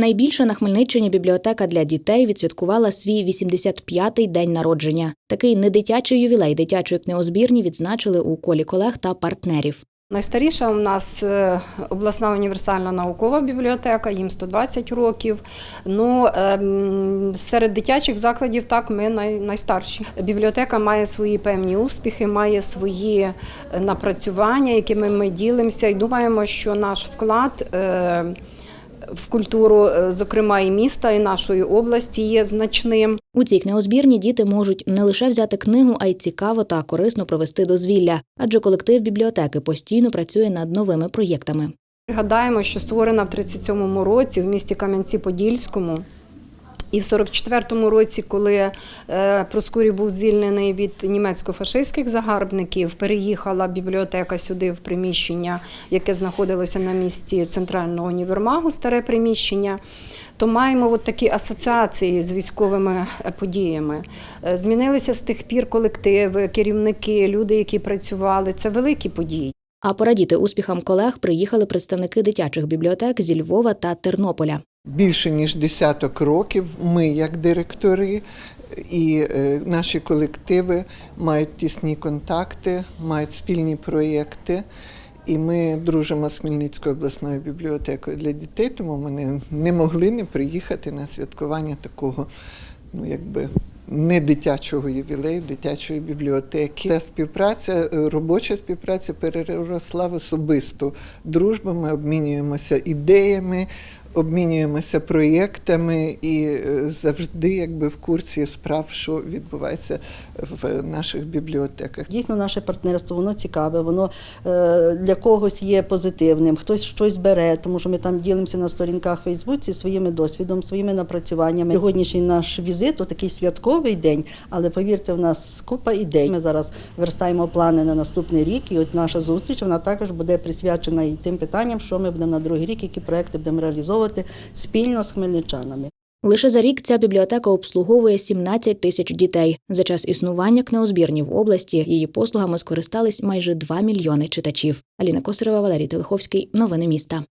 Найбільша на Хмельниччині бібліотека для дітей відсвяткувала свій 85-й день народження. Такий недитячий ювілей дитячої книгозбірні відзначили у колі колег та партнерів. Найстаріша у нас е, обласна універсальна наукова бібліотека, їм 120 років. Ну, ем, серед дитячих закладів так ми найстарші. Бібліотека має свої певні успіхи, має свої е, напрацювання, якими ми ділимося, і думаємо, що наш вклад. В культуру, е, зокрема, і міста, і нашої області є значним. У цій книгозбірні діти можуть не лише взяти книгу, а й цікаво та корисно провести дозвілля, адже колектив бібліотеки постійно працює над новими проєктами. Пригадаємо, що створена в 37-му році в місті Кам'янці-Подільському. І в 44-му році, коли е, Проскурій був звільнений від німецько-фашистських загарбників, переїхала бібліотека сюди в приміщення, яке знаходилося на місці центрального універмагу, старе приміщення. То маємо от такі асоціації з військовими е, подіями. Е, Змінилися з тих пір колективи, керівники, люди, які працювали. Це великі події. А порадіти успіхам колег приїхали представники дитячих бібліотек зі Львова та Тернополя. Більше ніж десяток років ми, як директори, і е, наші колективи мають тісні контакти, мають спільні проєкти. І ми дружимо з Хмельницькою обласною бібліотекою для дітей, тому ми не, не могли не приїхати на святкування такого, ну якби. Не дитячого ювілею, дитячої бібліотеки. Ця співпраця, е, робоча співпраця переросла в особисту дружбу. Ми обмінюємося ідеями, обмінюємося проєктами і е, завжди якби в курсі справ, що відбувається в наших бібліотеках. Дійсно, наше партнерство воно цікаве, воно е, для когось є позитивним, хтось щось бере, тому що ми там ділимося на сторінках Фейсбуці своїм досвідом, своїми напрацюваннями. Сьогоднішній наш візит такий святковий день, але повірте, в нас купа ідей. Ми зараз верстаємо плани на наступний рік, і от наша зустріч вона також буде присвячена і тим питанням, що ми будемо на другий рік, які проекти будемо реалізовувати спільно з хмельничанами. Лише за рік ця бібліотека обслуговує 17 тисяч дітей. За час існування книгозбірні в області її послугами скористались майже 2 мільйони читачів. Аліна Косарева, Валерій Телеховський. Новини міста.